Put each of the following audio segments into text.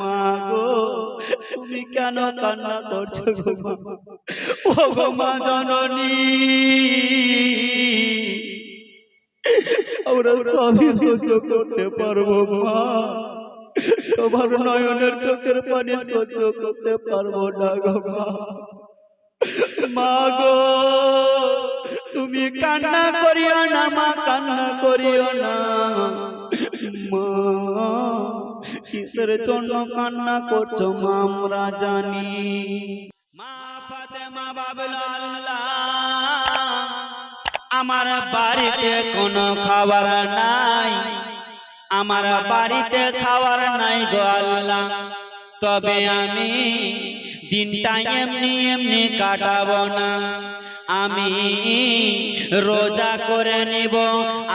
মা গো তুমি কেন কান্না করছ গো মা? ও গো মা জননী। আমরা সবই সহ্য করতে পারব মা। তোমার নয়নের চোখের পানি সহ্য করতে পারব না গো মা। মা। গো তুমি কান্না করিও না মা কান্না করিও না মা। কিসের জন্য কান্না করছ আমরা জানি? মা ফাতেমা আল্লাহ, আমার বাড়িতে কোনো খাবার নাই। আমার বাড়িতে খাবার নাই গো আল্লাহ। তবে আমি দিনটা এমনি এমনি কাটাবো না। আমি রোজা করে নিব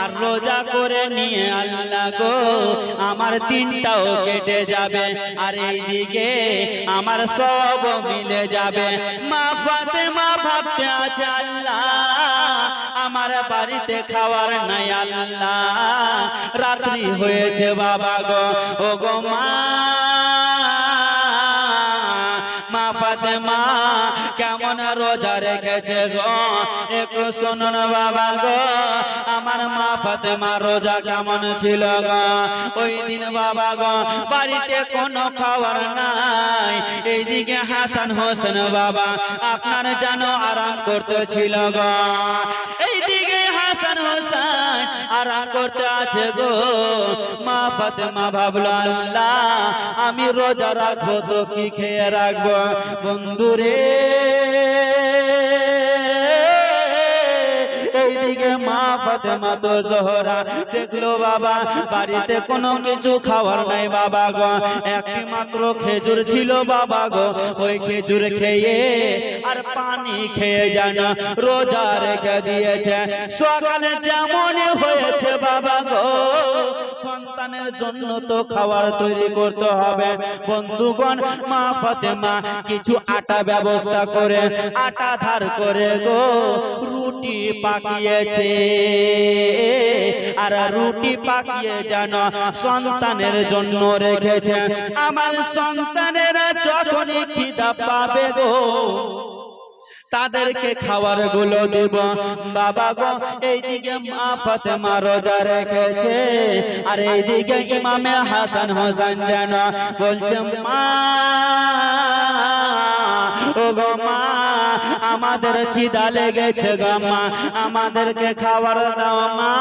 আর রোজা করে নিয়ে আল্লাহ গো আমার দিনটাও কেটে যাবে। আর এইদিকে আমার সব মিলে যাবে। মা ফাতেমা ভাবতে আছে আল্লাহ আমার বাড়িতে খাওয়ার নাই আল্লাহ। রাত্রি হয়েছে বাবা গো। ও গো মা মা ফাতেমা কেমন রোজা রেখেছে গো। একটু শুনুন বাবা গো, আমার মা ফাতেমা রোজা কেমন ছিল গো? ওই দিন বাবা গো, বাড়িতে কোনো খাবার নাই। এইদিকে হাসান হোসেন বাবা আপনার যেন আরাম করতেছিল গো। এইদিকে হাসান হোসেন আরাম করতে আছে গো। মা ফাতেমা ভাবলো, আল্লাহ, আমি রোজা রাখব তো কি খেয়ে রাখব? বন্ধুরে। এইদিকে মা ফাতেমা তো জোহরা। দেখল বাবা, বাড়িতে কোনো কিছু খাওয়ার নাই বাবা গো। একটি মাত্র খেজুর ছিল বাবা গো। ওই খেজুর খেয়ে আর পানি খেয়ে যেন রোজা রেখে দিয়েছে। সকালে যেমন হয়েছে বাবা গো, সন্তানের জন্য তো খাবার তৈরি করতে হবে। বন্ধুগণ, মা ফাতেমা কিছু আটা ব্যবস্থা করে, আটা ধার করে গো, রুটি পাকিয়েছে। আর রুটি পাকিয়ে যেন সন্তানের জন্য রেখেছে। আমার সন্তানেরা যখনই খিদা পাবে গো, তাদেরকে খাবারগুলো দিব। বাবা গো, এইদিকে মা ফাতেমা রোজা রেখেছে। আর এইদিকে ইমামে হাসান হোসেন যেন বলছে, মা ও গো মা আমাদের খিদা লেগেছে গো মা, আমাদেরকে খাবার দাও মা।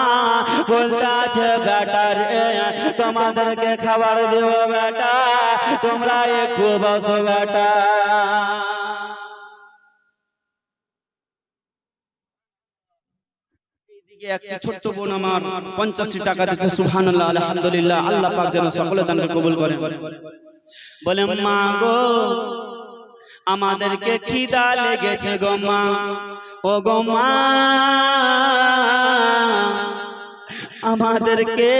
বলতে আছে, বেটা রে, তোমাদেরকে খাবার দেব বেটা, তোমরা একটু বসো বেটা। একটি ছোট্ট বোন আমার পঞ্চাশটি টাকা দিচ্ছে সুহান আলহামদুলিল্লাহ, আল্লাহ পাক যেন সকলে কবুল বলে, মা গো আমাদেরকে খিদা লেগেছে গো মা। ও গো মা। আমাদেরকে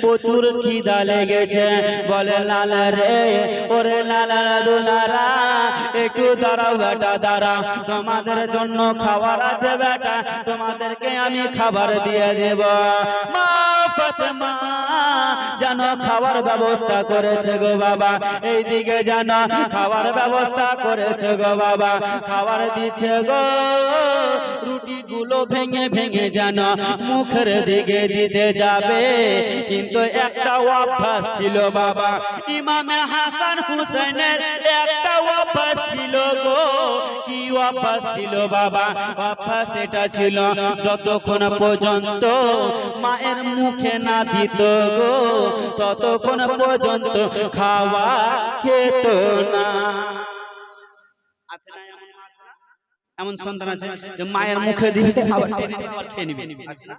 প্রচুর খিদা লেগেছে। বলে লালা রে ওরে লালা দুলারা একটু দাঁড়াও বেটা দাঁড়া তোমাদের জন্য খাবার আছে বেটা তোমাদেরকে আমি খাবার দিয়ে দেব। মা যেন খাবার ব্যবস্থা করেছে গো বাবা। এইদিকে যেন খাবার ব্যবস্থা করেছে গো বাবা। খাবার দিচ্ছে গো। রুটি গুলো ভেঙে ভেঙে যেন মুখের দিকে দিতে যাবে। কিন্তু একটা অভ্যাস ছিল বাবা। ইমামে হাসান হুসেনের একটা অভ্যাস ছিল গো। কি ছিল বাবা এটা ছিল যতক্ষণ পর্যন্ত মায়ের মুখে না দিত গো ততক্ষণ পর্যন্ত খাওয়া খেত না এমন মা আছে না? এমন সন্তান আছে যে মায়ের মুখে দিবে আবার টেনে আবার খেয়ে নিবে আছে না?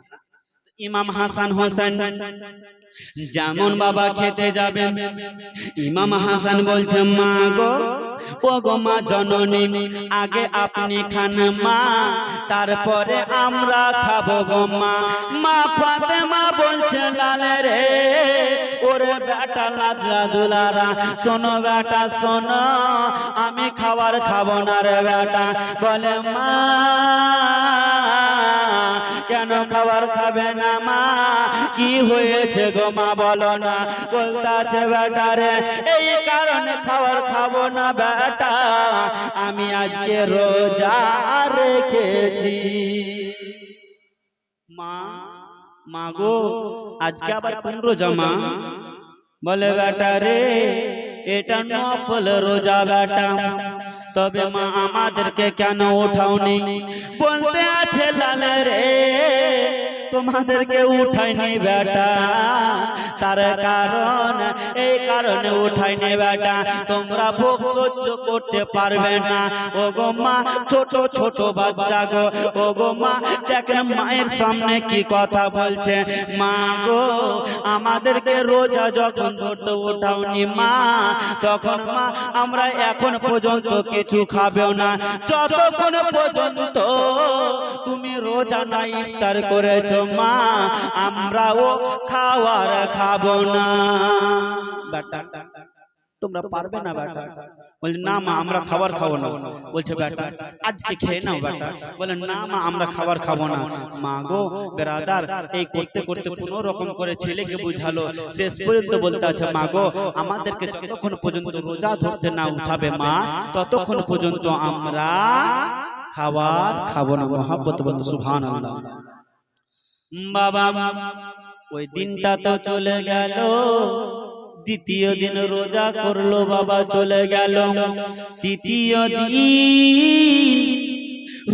ইমাম হাসান হোসেন। যেমন বাবা খেতে যাবে, ইমাম হাসান বলছে, মা গো ও গো মা জননী, আগে আপনি খান মা, তারপরে আমরা খাব গো মা। মা ফাতেমা বলছে, লালে রে ওরে বেটা লাদলা দুলারা, শোনো বেটা, শোনো, আমি খাবার খাব না রে বেটা। বলে, মা, কেন খাবার খাবে না মা? কি হয়েছে গো মা, বলো না। বলতাছে বেটা রে, এই কারণে খাবার খাব না বেটা। আমি আজকে রোজা রেখেছি। মা মা গো আজকে আবার কোন রোজা মা বলে বেটা রে এটা নফল রোজা বেটা। তবে মা আমাদেরকে কেন উঠাওনি? বলতে আছে লাল রে। তোমাদেরকে উঠাইনি বেটা। তার কারণ, এই কারণে উঠাইনি বেটা। তোমরা ভোগ সহ্য করতে পারবে না। ও গো মা, ছোট ছোট বাচ্চা গো। ও গো মা দেখেন মায়ের সামনে কি কথা বলছে। মা গো, আমাদেরকে রোজা যখন ধরতে উঠাওনি মা, তখন মা, আমরা এখন পর্যন্ত কিছু খাবেও না। যতক্ষণ পর্যন্ত তুমি রোজা না ইফতার করেছ মা, আমরাও খাওয়ার খাব না। তোমরা পারবে না বেটা? বলছে না মা, আমরা খাবার খাব না। বলছে, বেটা, আজকে খেয়ে নাও বেটা। বলে, না মা, আমরা খাবার খাব না। মা গো, বেরাদার, এই করতে করতে কোনো রকম করে ছেলেকে বুঝালো। শেষ পর্যন্ত বলতে আছে, মা গো, আমাদেরকে যতক্ষণ পর্যন্ত রোজা ধরতে না উঠাবে মা, ততক্ষণ পর্যন্ত আমরা খাবার খাব না। মহাব্বত বন্ধু সুভান বাবা, ওই দিনটা তো চলে গেল। দ্বিতীয় দিন রোজা করল, বাবা, চলে গেল। তৃতীয় দিন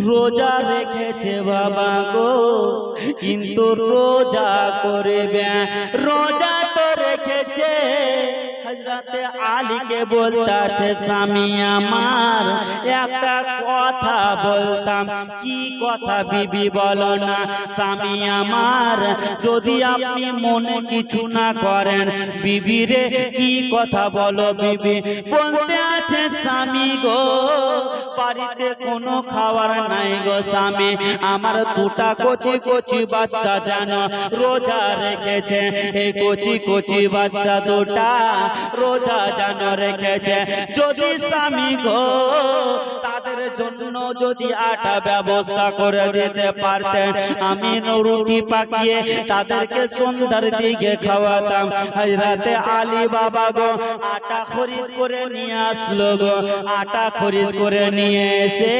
রোজা রেখেছে, বাবা গো। কিন্তু রোজা করবে, রোজা হজরতে আলীকে বলতাছে, স্বামী আমার, একটা কথা বলতাম। কি কথা বিবি, বলো না। স্বামী আমার, যদি আপনি মনে কিছু না করেন, বিবি রে, কি কথা বলো বিবি? বলতে আছে, স্বামী গো, বাড়িতে কোনো খাবার নাই গো স্বামী। আমার দুটা কচি কচি বাচ্চা যেন রোজা রেখেছে। এই কচি কচি বাচ্চা দুটা রোজা যেন রেখেছে। যদি স্বামী গো, তাদের জন্য যদি আটা ব্যবস্থা করে দিতে পারতেন, আমি রুটি পাকিয়ে তাদেরকে সন্ধ্যার দিকে খাওয়াতাম। রাতে আলী বাবা গো, আটা খরিদ করে নিয়ে আসলো গো। আটা খরিদ করে নিয়ে এসে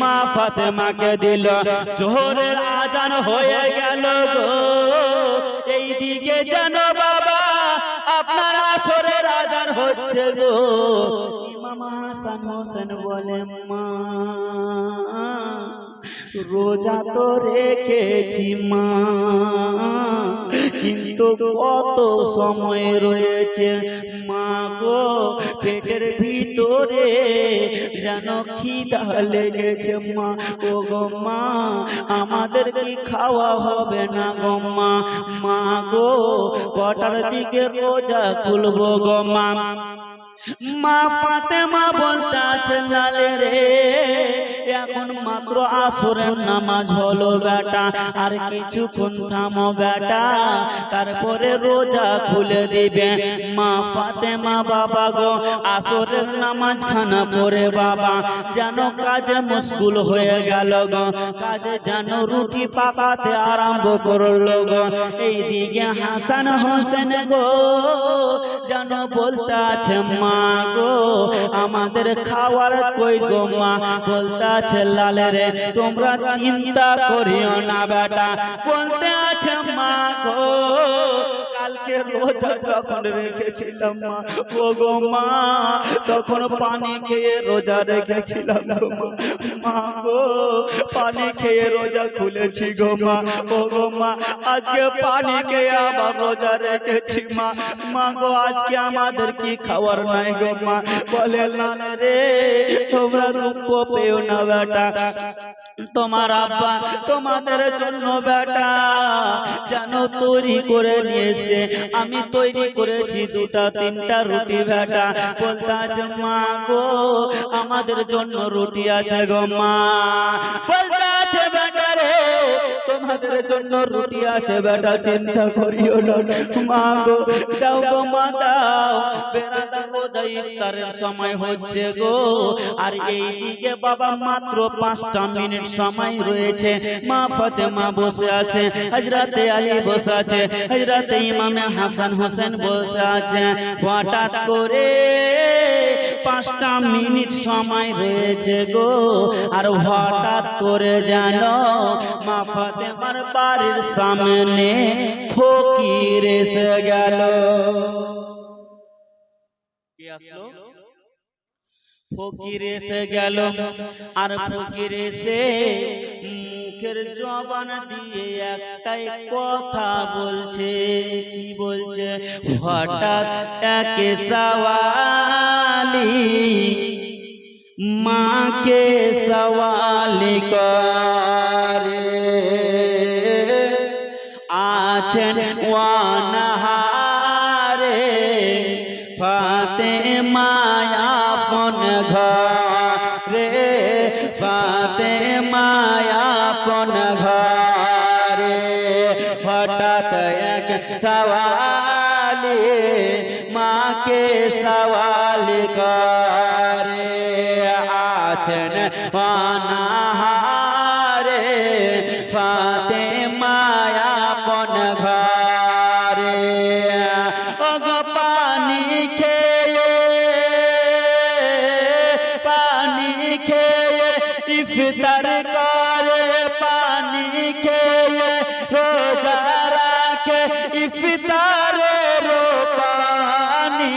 মা ফাতে মাকে দিল। জোহরের আজান হয়ে গেল গো। এই দিকে যেন বাবা আপনার আসরের আজান হচ্ছে গো। ইমাম হাসান হোসেন বলে মা রোজা তো রেখেছি মা, কিন্তু কত সময় রয়েছে মা গো, পেটের ভিতরে যেন খিদা লেগেছে মা। ও গো মা, আমাদের কি খাওয়া হবে না গো মা? মা গো, কটার দিকে রোজা খুলবো গো মা? মা ফাতেমা বলতে আছে রে এখন মাত্র আসরের নামাজ হলো বেটা, আর কিছুক্ষণ থামো বেটা, তারপরে রোজা খুলে দিবে। মা ফাতেমা বাবা গো, আসরের নামাজ খানা পড়ে বাবা, যেন কাজে মুশকুল হয়ে গেল গো, কাজে যেন রুটি পাকাতে আরম্ভ করল গো। এই দিকে হাসান হোসেন গো, যেন বলতে আছে, মা গো, আমাদের খাওয়ার কই গো মা? বলতে আছে লালে রে তোমরা চিন্তা করিও না বেটা। বলতে আছে মা গো কালকে রোজা যখন রেখেছিলাম মা, ও গো মা, তখন পানি খেয়ে রোজা রেখেছিলাম গো মা। গো, পানি খেয়ে রোজা খুলেছি গো মা, ও গো মা, আজকে পানি খেয়ে আবার রোজা রেখেছি মা। মা গো, আজকে আমাদের কি খাবার নাই গো মা? বলে না রে, তোমরা দুঃখ পেও না বেটা। তোমার আব্বা, তোমাদের জন্য বেটা, যেন তৈরি করে নিয়েছে। আমি তৈরি করেছি দুটা, তিনটা রুটি বেটা। বলতে মা গো, আমাদের জন্য রুটি আছে গো মা। বলতে আছে বেটা রে তোমার তোমাদের জন্য রুটি আছে, বেটা, চিন্তা করিও মা গো, দাও গো মা দাও ইফতারের সময় হচ্ছে গো। আর এই দিকে বাবা মাত্র পাঁচটা মিনিট সময় রয়েছে। মা ফাতেমা বসে আছে আলী বসে আছে ইমামে হাসান হোসেন বসে আছে। হঠাৎ করে পাঁচটা মিনিট সময় রয়েছে গো। আর হঠাৎ করে জানো মা ফাতেমার বাড়ির সামনে ফকির এসে গেল। কে আসলো? ফকির এসে গেল আর ফকির এসে মুখের জবান দিয়ে একটাই কথা বলছে, কি বলছে? হঠাৎ একে সওয়ালি মাকে সওয়ালি করে। আছেন ওয়ানহারে ফাতে মায়াপন ঘরে ফাতে মায়াপন ঘরে হঠাৎ এক সওয়ালি মাকে সওয়ালি করে আছেন অনাহারে মায়াপন ঘরে অগ পানি খেয়ে পানি খেয়ে, ইফতার করে, পানি খেয়ে, রোজা রাখে ইফতারের পানি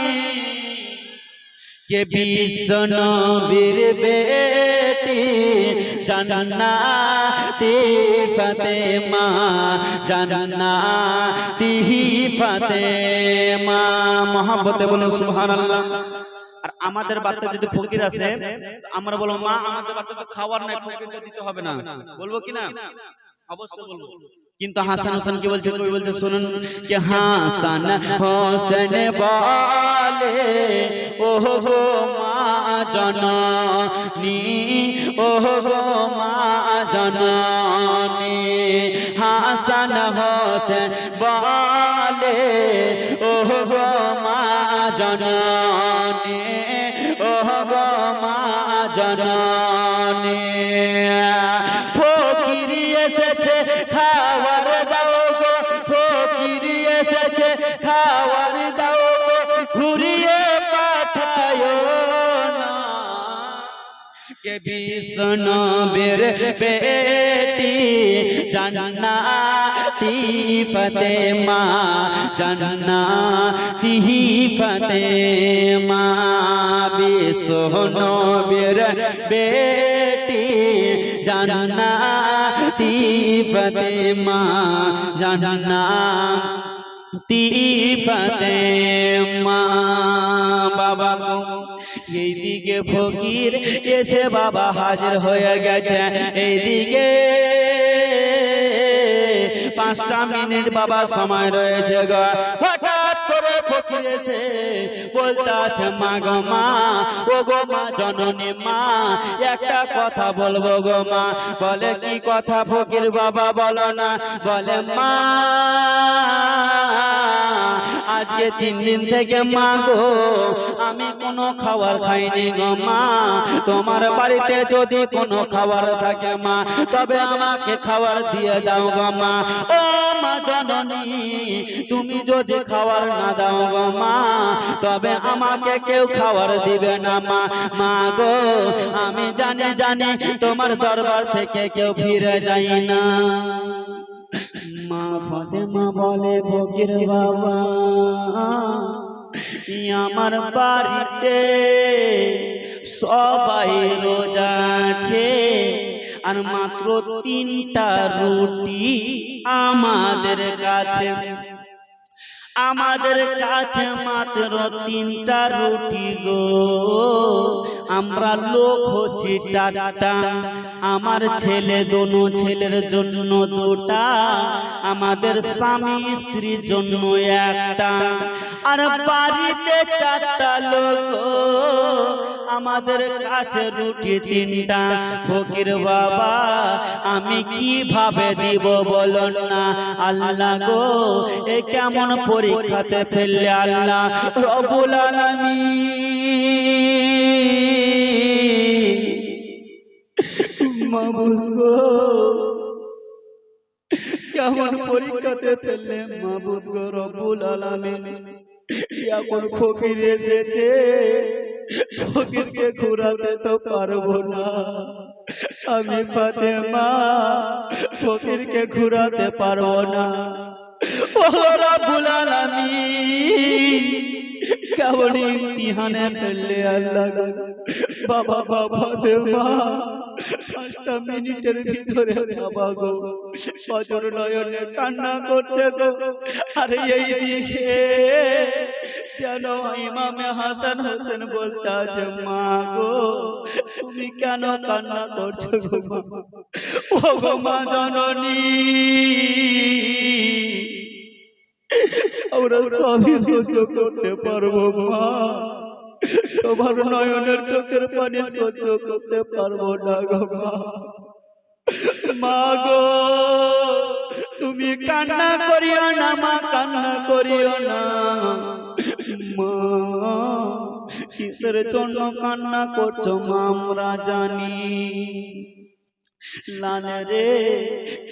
কে বিষ্ণু বীর মহব্বতে সুবহানাল্লাহ। আর আমাদের বাচ্চা যদি ফকির আছে আমরা বলব, মা, আমাদের বাড়িতে তো খাওয়ার নাই দিতে হবে না। বলব কি না? অবশ্যই বলব। কিন্তু হাসান হোসেন কি বলছে কবি বলছে শুনুন যে হাসান হোসেন বলে ও গো মা জননী ও গো মা জননী হাসান হোসেন বলে ও গো মা জননী ও গো মা জননী। কে বিষ্ণু বীর বেটি জান্নাতি ফতেমা জান্নাতি ফতেমা বিষ্ণু বীর বেটি জান্নাতি ফতেমা জান্নাতি ফতেমা বাবা গো এইদিকে ফকির এসে বাবা হাজির হয়ে গেছে। এইদিকে পাঁচটা মিনিট বাবা সময় রয়েছে গো। বলতে আছে, মা গো মা, ও গো মা, জননী মা, একটা কথা বলব গো মা। বলে, কি কথা ফকির বাবা বলো না? বলে, মা আজকে তিন দিন থেকে মা গো, আমি কোনো খাবার খাইনি গো মা। তোমার বাড়িতে যদি কোনো খাবার থাকে মা, তবে আমাকে খাবার দিয়ে দাও গো মা। ও মা জননী, তুমি যদি খাবার না দাও গো মা, তবে আমাকে কেউ খাবার দিবে না মা। মা গো, আমি জানি জানি তোমার দরবার থেকে কেউ ফিরে যায় না। মা ফাতেমা বলে ফকির বাবা আমার বাড়িতে সবাই রোজা আছে। আর মাত্র তিনটা রুটি আমাদের কাছে। আমাদের কাছে মাত্র তিনটা রুটি গো। আমরা লোক হচ্ছে চারটা। আমার ছেলে দোনো ছেলের জন্য দুটা। আমাদের স্বামী স্ত্রীর জন্য একটা। আর বাড়িতে চারটা লোক আমাদের কাছে রুটি তিনটা। ফকির বাবা, আমি কীভাবে দিব বলুন না? আল্লাহ গো, এ কেমন পরীক্ষাতে ফেললে আল্লাহ? রবুল আলামিন। মাবুদ গো, কেমন পরীক্ষাতে ফেললে মাবুদ গো রব্বুল আলামিন? এখন ফকির এসেছে, ফকিরকে ঘুরাতে তো পারব না। আমি ফাতে ফাতেমা, ফকিরকে ঘুরাতে পারব না। ও রব্বুল আলামিন। কেমন ইমতিহানে ফেললে আল্লাহ? বাবা বাবা দেবা পাঁচটা মিনিটের ভিতরে বাবা গো বছর নয়নে কান্না করছে গো। আরে এই দিকে যেন ইমামে হাসান হোসেন বলতে আছে মা গো তুমি কেন কান্না করছ গো? মা ও গো মা জননী আমরা সবই সহ্য করতে পারব মা। তোমার নয়নের চোখের পানি সহ্য করতে পারব না গো মা। গো তুমি কান্না করিও না মা কান্না করিও না। মা কিসের জন্য কান্না করছ মা আমরা জানি। লাল রে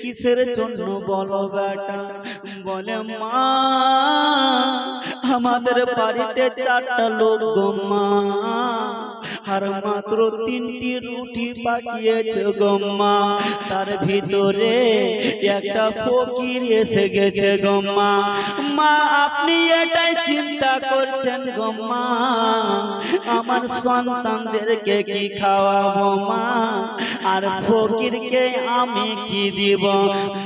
কিসের জন্য বলো বেটা? বলে মা আমাদের বাড়িতে চারটা লোক গো মা। আর মাত্র তিনটি রুটি পাকিয়েছে গো মা। তার ভিতরে একটা ফকির এসে গেছে গো মা। আপনি এটাই চিন্তা করছেন গো মা। আমার সন্তানদেরকে কি খাওয়াবো মা? আর ফকিরকে আমি কি দিব?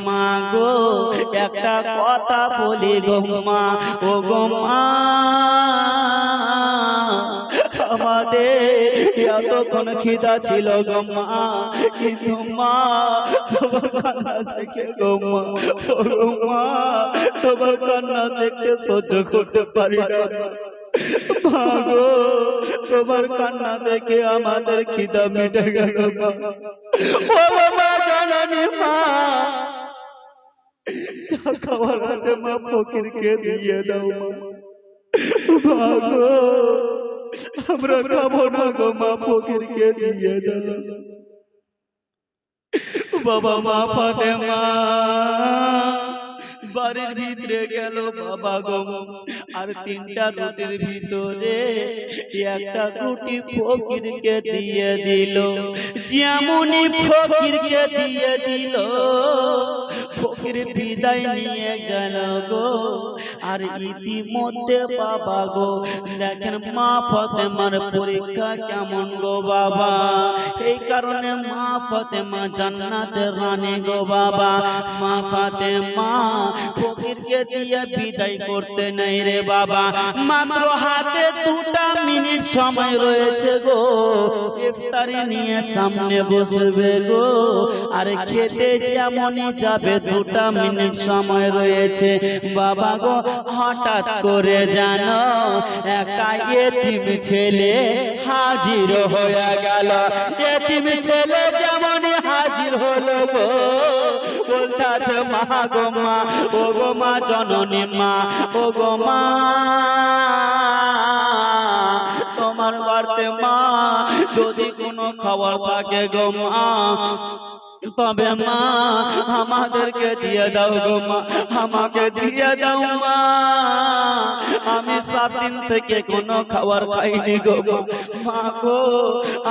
মা গো, একটা কথা বলি গো মা। ও গো মা। আমাদের। এতক্ষণ খিদা ছিল গো মা। কিন্তু মা, তোমার কান্না দেখে গো মা। ও মা, তোমার কান্না দেখতে সহ্য করতে পারি না। তোমার কান্না দেখে আমাদের খিদা মিটে গেল মা। ও মা, জানানি মা। খাবার আছে মা, ফকিরকে দিয়ে দাও মা। ভাগো আমরা খাব না গো মা ফকিরকে দিয়ে দাও। বাবা মা ফাতে মা বাড়ির ভিতরে গেল বাবা গো। আর তিনটা রুটির ভিতরে একটা রুটি ফকিরকে দিয়ে দিল। যেমনই ফকিরকে দিয়ে দিল, ফকির বিদায় নিয়ে গেল গো। আর ইতিমধ্যে বাবা গো দেখেন মা ফতেমার পরীক্ষা কেমন গো বাবা? এই কারণে মা ফতেমা জান্নাতের রানী গো বাবা। মা ফাতেমা ফকিরকে দিয়ে বিদায় করতে নেই রে বাবা। মাত্র হাতে দুটা মিনিট সময় রয়েছে গো। ইফতারি নিয়ে সামনে বসবে গো। আর খেতে যেমনই যাবে দুটা মিনিট সময় রয়েছে। বাবা গো হঠাৎ করে জানো একটা এতিম ছেলে হাজির হয়ে গেল। এতিম ছেলে যেমনই হাজির হলো গো, বলতাছে, মা গো মা, ও গো মা, জননী মা, ও গো মা, তোমার বাড়িতে মা, যদি কোনো খাবার থাকে গো মা তবে মা, আমাদেরকে দিয়ে দাও গো মা, আমাকে দিয়ে দাও মা। আমি সাত দিন থেকে কোনো খাবার খাইনি গো মা। গো,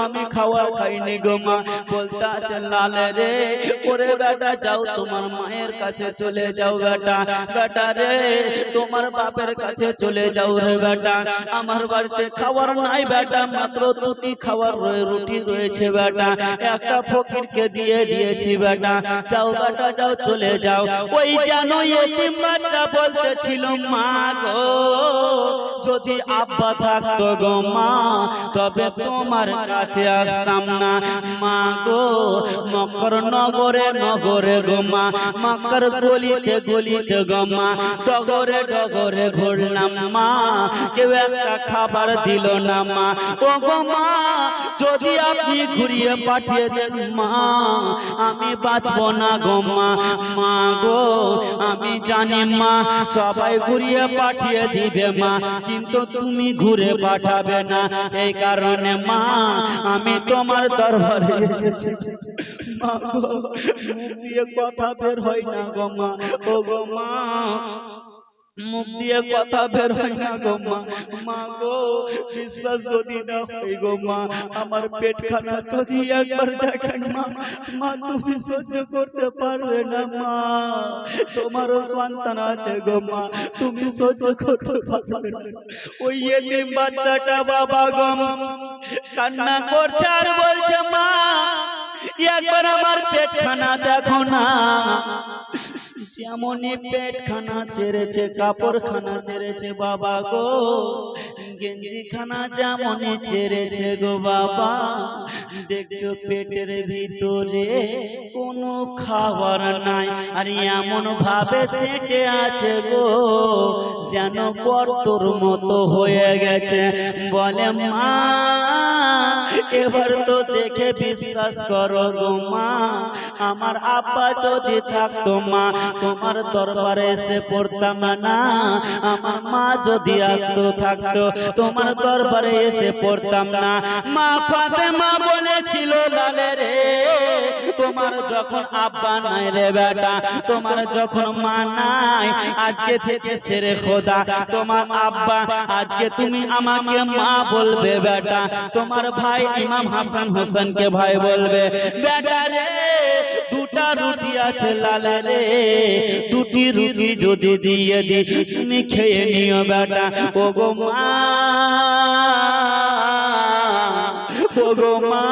আমি খাবার খাইনি গো মা। বলতে আছে, লালে রে ওরে বেটা, যাও তোমার মায়ের কাছে চলে যাও বেটা। বেটা রে, তোমার বাপের কাছে চলে যাও রে বেটা। আমার বাড়িতে খাবার নাই বেটা, মাত্র দুটি খাবার রুটি রয়েছে বেটা। একটা ফকিরকে দিয়ে দিয়েছি বেটা। যাও বেটা, যাও, চলে যাও। ওই যেন এতিম বাচ্চা বলতেছিল, মা গো, যদি আব্বা থাকতো গো মা, তবে তোমার কাছে আসতাম না। মা গো মকর নগরে নগরে গোমা মকর গলিতে গলিতে গোমা ডগরে ডগরে ঘুরলাম মা, কেউ একটা খাবার দিল না মা। ও গোমা যদি আপনি ঘুরিয়ে পাঠিয়ে দেন মা, আমি বাঁচবো না গো, মা মা গো, আমি জানি, মা, সবাই ঘুরিয়ে পাঠিয়ে দিবে, মা, কিন্তু তুমি ঘুরে পাঠাবে না। এই কারণে, মা, আমি তোমার দরবারে এসেছি। মা গো কথা বের হয় না গো, মা। ও গো মা মুখ দিয়ে কথা বের হয় না গো মা। মা গো, বিশ্বাস যদি না হয় গো মা, আমার পেট খানা যদি একবার দেখেন মা মা তুমি সহ্য করতে পারবে না মা। তোমারও সন্তান আছে গো মা, তুমি সহ্য করতে পারবে ওই এতিম বাচ্চাটা বাবা গো, কান্না করছে আর বলছে, মা একবার আমার পেট খানা দেখো না। যেমনই পেট খানা ছেড়েছে কাপড় খানা ছেড়েছে বাবা গো। গেঞ্জি খানা যেমনই ছেড়েছে গো বাবা। দেখছ পেটের ভিতরে কোনো খাবার নাই। আর এমন ভাবে সেটে আছে গো যেন গর্তর মতো হয়ে গেছে। বলে মা এবার তো দেখে বিশ্বাস করো গো মা। আমার আব্বা যদি থাকতো মা, তোমার দরবারে এসে পড়তাম না। আমার মা যদি আসতো থাকতো, তোমার দরবারে এসে পড়তাম না। মা ফাতেমা বলেছিল লালে রে। তোমার যখন আব্বা নাই রে বেটা, তোমার যখন মা নাই, আজকে থেকে সেরে খোদা, তোমার আব্বা, আজকে তুমি আমাকে মা বলবে বেটা, তোমার ভাই ইমাম হাসান হোসেনকে ভাই বলবে, বেটা রে, দুটা রুটি আছে লালে রে, দুটি রুটি যদি দিয়ে দি, তুমি খেয়ে নিও বেটা। ও গো মা ও গো মা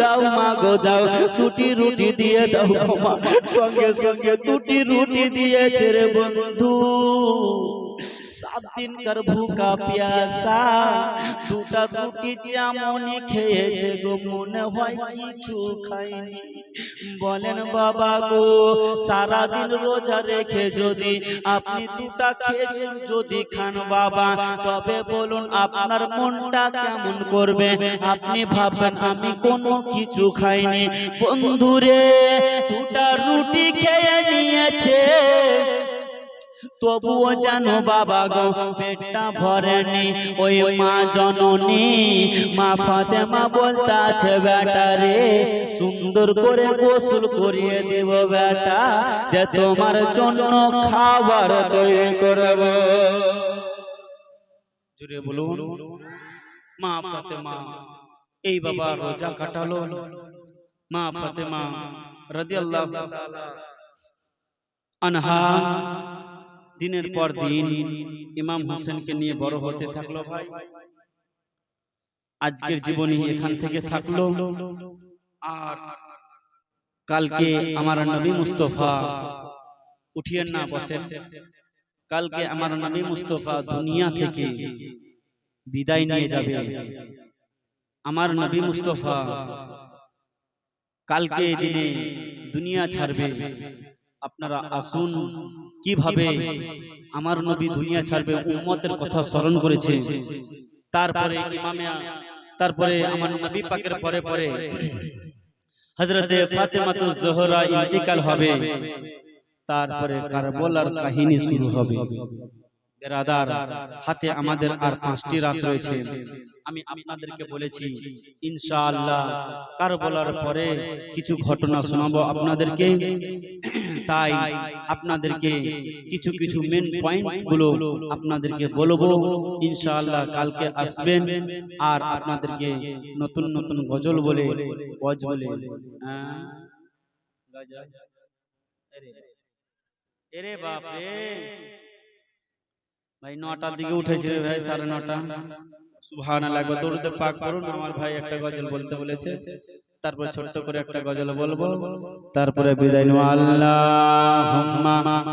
দাও মা গো দাও, দুটি রুটি দিয়ে দাও মা। সঙ্গে সঙ্গে দুটি রুটি দিয়েছে রে বন্ধু। সাত দিন দিনকার ভুকা পিয়াসা, দুটা রুটি যেমনই খেয়েছে গো, মনে হয় কিছু খাইনি বলেন বাবা গো, সারাদিন রোজা রেখে যদি আপনি দুটা খেজুর যদি খান বাবা, তবে বলুন আপনার মনটা কেমন করবে? আপনি ভাববেন, আমি কোনো কিছু খাইনি। বন্ধুরে, দুটা রুটি খেয়ে নিয়েছে। তবুও জানো বাবা গো পেটটা ভরেনি ওই মা জননী। মা ফাতেমা বলতে আছে বেটা রে সুন্দর করে গোসল করিয়ে দেব বেটা। যে তোমার জন্য খাবার তৈরি করব। জুড়ে বলুন মা ফাতেমা এই বাবা রোজা কাটালো। মা ফাতেমা রাদিয়াল্লাহু আনহা। দিনের পর দিন ইমাম হোসেনকে নিয়ে বড় হতে থাকল ভাই। আজকের জীবনী এখান থেকে থাকল। আর কালকে আমার নবী মুস্তফা। উঠিয়েন না বসেন। কালকে আমার নবী মুস্তফা দুনিয়া থেকে বিদায় নিয়ে যাবে। আমার নবী মুস্তফা কালকে দিনে দুনিয়া ছাড়বে। আপনারা আসুন কীভাবে আমার নবী দুনিয়া ছাড়বে উম্মতের কথা স্মরণ করেছে। তারপরে ইমামিয়া তারপরে আমার নবী পাকের পরে পরে হযরতে ফাতেমাতু জোহরা ইন্তিকাল হবে। তারপরে কারবালার কাহিনী শুরু হবে। বেরাদার হাতে আমাদের আর পাঁচটি রাত রয়েছে। আমি আপনাদেরকে বলেছি ইনশাআল্লাহ কারবালার পরে কিছু ঘটনা শোনাবো আপনাদেরকে। তাই আপনাদেরকে কিছু কিছু মেন পয়েন্টগুলো আপনাদেরকে বলব। ইনশাআল্লাহ কালকে আসবেন আর আপনাদেরকে নতুন নতুন গজল বলে গজ বলে হ্যাঁ? আরে, বাপ রে ভাই নটার দিকে উঠেছিল ভাই সাড়ে নটা। সুবহান লাগবে দৌড়তে পাক করুন আমার ভাই একটা গজল বলতে বলেছে। তারপর ছোট্ট করে একটা গজল বলব। তারপরে বিদায় নেব আল্লাহ মাওলানা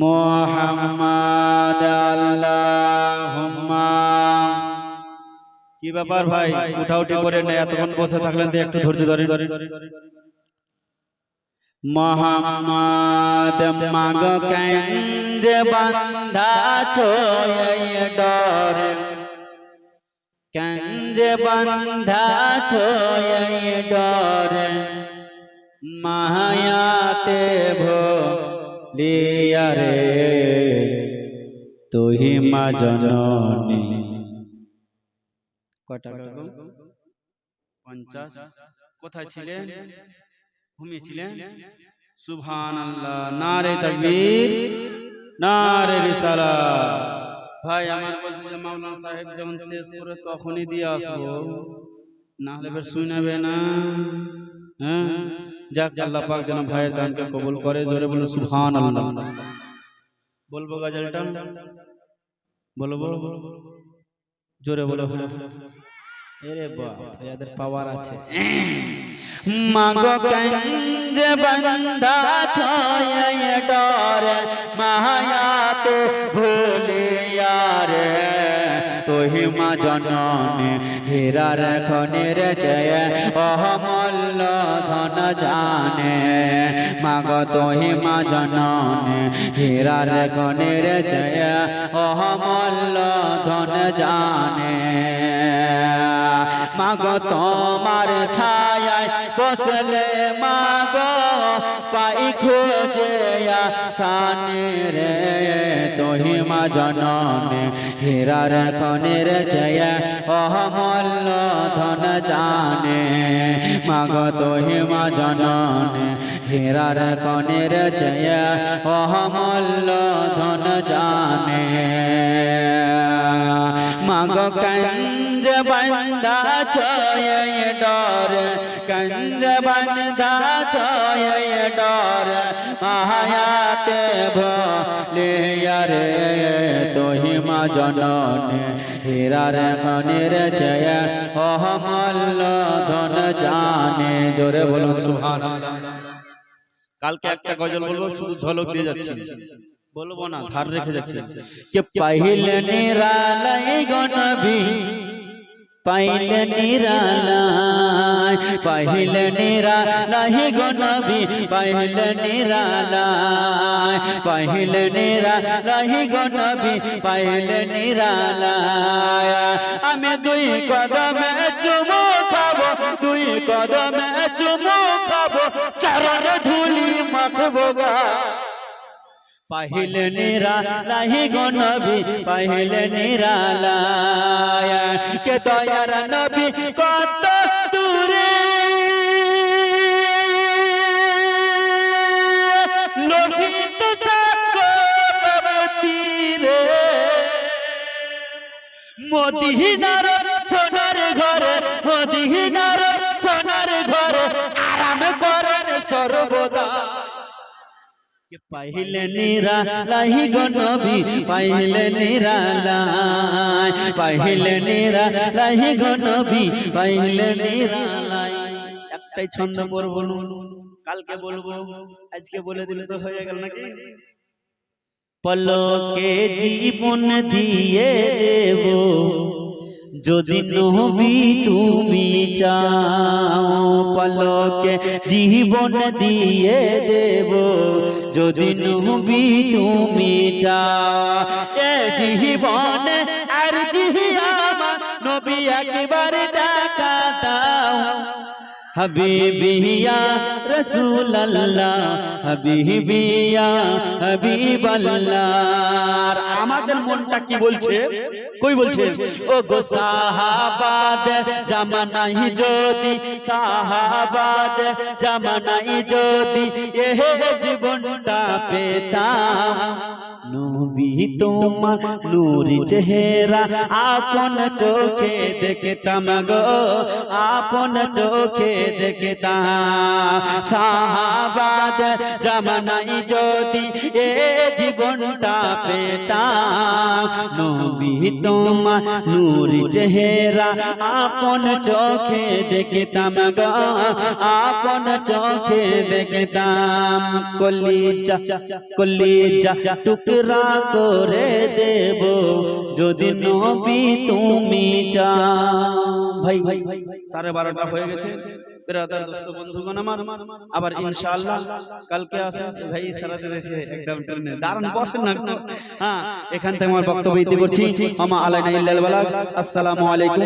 মোহাম্মদ আল্লাহুম্মা। কি ব্যাপার ভাই? উঠাউঠি করে না, এতক্ষণ বসে থাকলেন তো একটু ধৈর্য ধরে। মোহাম্মদ, মাগ কঞ্জ বান্ধা ছোয় ডর? কঞ্জ বান্ধা ছোয় ডর? মায়াতে ভো লিয়া রে। তুহি মা জননী। কটা পঞ্চাশ। কোথায় ছিলেন? ঘুমিয়েছিলেন সুবহান আল্লাহ নারে তাকবীর, নারে রিসালা। ভাই, আমার বলছে যে মাওলানা সাহেব যখন শেষ করে তখনই দিয়ে আসব। না হলে এবার শুনাবে না। হ্যাঁ? যাক, আল্লাহ পাক যেন ভাইয়ের দানকে কবুল করে, জোরে বলে সুবহান আল্লাহ বলব গাজলটা? বলব? জোরে বলো এরে বাপ, এদের পাওয়ার আছে। মাগো কঞ্জ ছয় ডর মায়াতে ভুলিয়া রে তোহি মা জনন, হীরার খনের জয় অহমল্ল ধন জানে। মাগ তোহি মা জনন, হীরার খনের জয় অহমল্ল ধন জানে। মাগ তোমার ছায়ায় বসলে মাগ, পাই খোঁজে সানি রে তোহি মা জননে হীরার খনের জয় অহমল্ল ধন জানে। মাগ তোহি মা জননে হীরার খনের জয় অহমল্ল ধন জানে। মাগ জননে হীরার খনির জয় অহমল্ল ধন জানে জোরে বলুন সুহান কালকে একটা গজল বলব শুধু ঝলক দিয়ে যাচ্ছে। বলব না ধার রেখে যাচ্ছে। কে পাইলে নিরালাই গনবি পাইলে নিরালাই পাইলে নিরালাই গনবি পাইলে নিরালাই পাইলে নিরালাই গনবি পাইলে নিরালাই আমি দুই কদমে চুমু খাব, দুই কদমে চুমু খাব, চরণ ধুলি মাখবো গা। পাহিল নিরালাই গো নবী পাহিল নিরালায় কে দয়ার নবী কত দূরে। লোহিত সাগরতীরে। মদিনার সোনার ঘরে মদিনার সোনার ঘরে আরাম করেন সর্বদা। পাইলে নিরালাই গো নবী পাইলে নিরালাই পাইলে নিরালাই গো নবী পাইলে নিরালাই। একটাই ছন্দ পড়ব কালকে বলব আজকে বলে দিলে তো হয়ে গেল নাকি? পলকে জীবন দিয়ে দেব যদি নবী তুমি চাও পলকে জীবন দিয়ে দেব। যদি নবী তুমি চাও এ জীবন আর জিহিয়ামা নবী একবার দেখ হাবিবিয়া রসুল হাবিবিয়া হাবিব আমাদের মনটা কি বলছে? কই বলছে? ও গো সাহাবাদ, জামানাই যদি, সাহাবাদ, জামানাই যদি এ জীবনটা পেতাম। নবী তোমার নূরি চেহারা আপন চোখে দেখতাম গো, আপন চোখে দেখতাম। সাহাবাদ জামানাই যদি এ জীবনটা পেতাম, নবী তোমার নূরি চেহারা আপন চোখে দেখতাম গো, আপন চোখে দেখতাম। কলিজা কলিজা টুকরা করে দেব যদি নবী তুমি চাও ভাই সাড়ে বারোটা হয়ে গেছে। আমার, আবার ইনশাআল্লাহ কালকে ভাই হ্যাঁ এখান থেকে আমার বক্তব্য ইতি করছি। আমা আলাইকুম।